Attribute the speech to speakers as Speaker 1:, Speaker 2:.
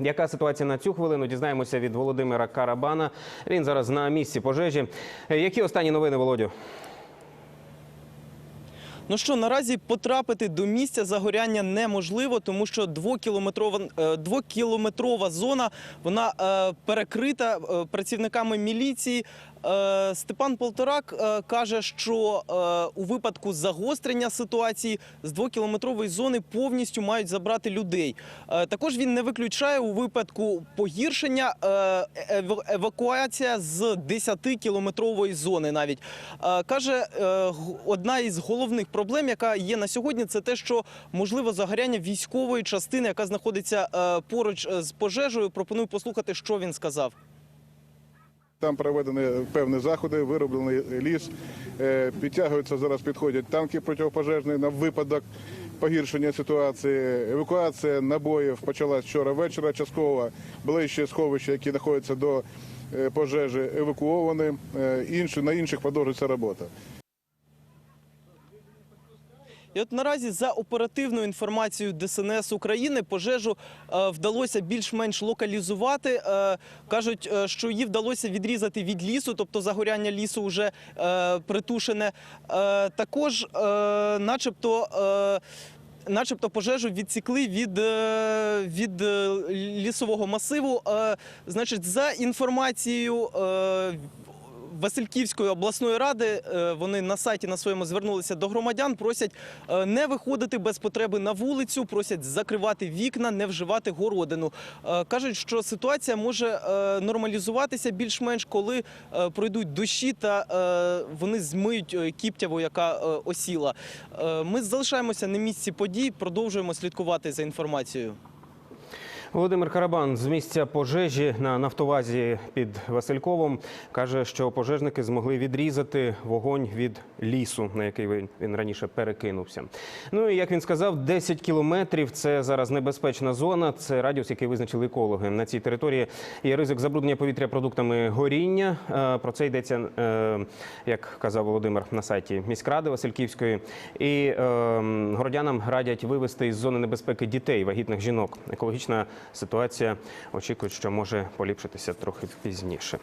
Speaker 1: Яка ситуація на цю хвилину? Дізнаємося від Володимира Карабана. Він зараз на місці пожежі. Е, Які останні новини, Володю?
Speaker 2: Ну що наразі потрапити до місця загоряння неможливо, тому що двокілометрова, е, двокілометрова зона вона е, перекрита працівниками міліції. Е, Степан Полторак е, каже, що е, у випадку загострення ситуації з двокілометрової зони повністю мають забрати людей. Також він не виключає у випадку погіршення евакуація з 10-кілометрової зони. Навіть каже, одна із головних проблем, яка є на сьогодні, це те, що можливо загоряння військової частини, яка знаходиться поруч з пожежею. Пропоную послухати, що він сказав.
Speaker 3: Там проведені певні заходи, вироблений ліс. Е, Підтягуються зараз, підходять танки протипожежні на випадок погіршення ситуації. Евакуація набоїв почалась вчора вечора. Частково були ще сховища, які знаходяться до е, пожежі, евакуовані. Е, Інші на інших продовжується робота.
Speaker 2: І от наразі за оперативною інформацією ДСНС України пожежу е, вдалося більш-менш локалізувати. Е, кажуть, е, що її вдалося відрізати від лісу, тобто загоряння лісу вже притушене. Також, начебто. Начебто пожежу відсікли від, від лісового масиву. Значить, за інформацією Васильківської обласної ради, е, вони на сайті на своєму звернулися до громадян, просять е, не виходити без потреби на вулицю, просять закривати вікна, не вживати городину. Е, Кажуть, що ситуація може нормалізуватися більш-менш, коли пройдуть дощі та вони змиють кіптяву, яка осіла. Ми залишаємося на місці подій, продовжуємо слідкувати за інформацією.
Speaker 1: Володимир Карабан з місця пожежі на нафтовазі під Васильковом каже, що пожежники змогли відрізати вогонь від лісу, на який він, раніше перекинувся. Ну і як він сказав, 10 кілометрів це зараз небезпечна зона. Це радіус, який визначили екологи. На цій території є ризик забруднення повітря продуктами горіння. Е, Про це йдеться, е, як казав Володимир на сайті міськради Васильківської. І е, городянам радять вивести із зони небезпеки дітей, вагітних жінок. Екологічна ситуація очікують, що може поліпшитися трохи пізніше.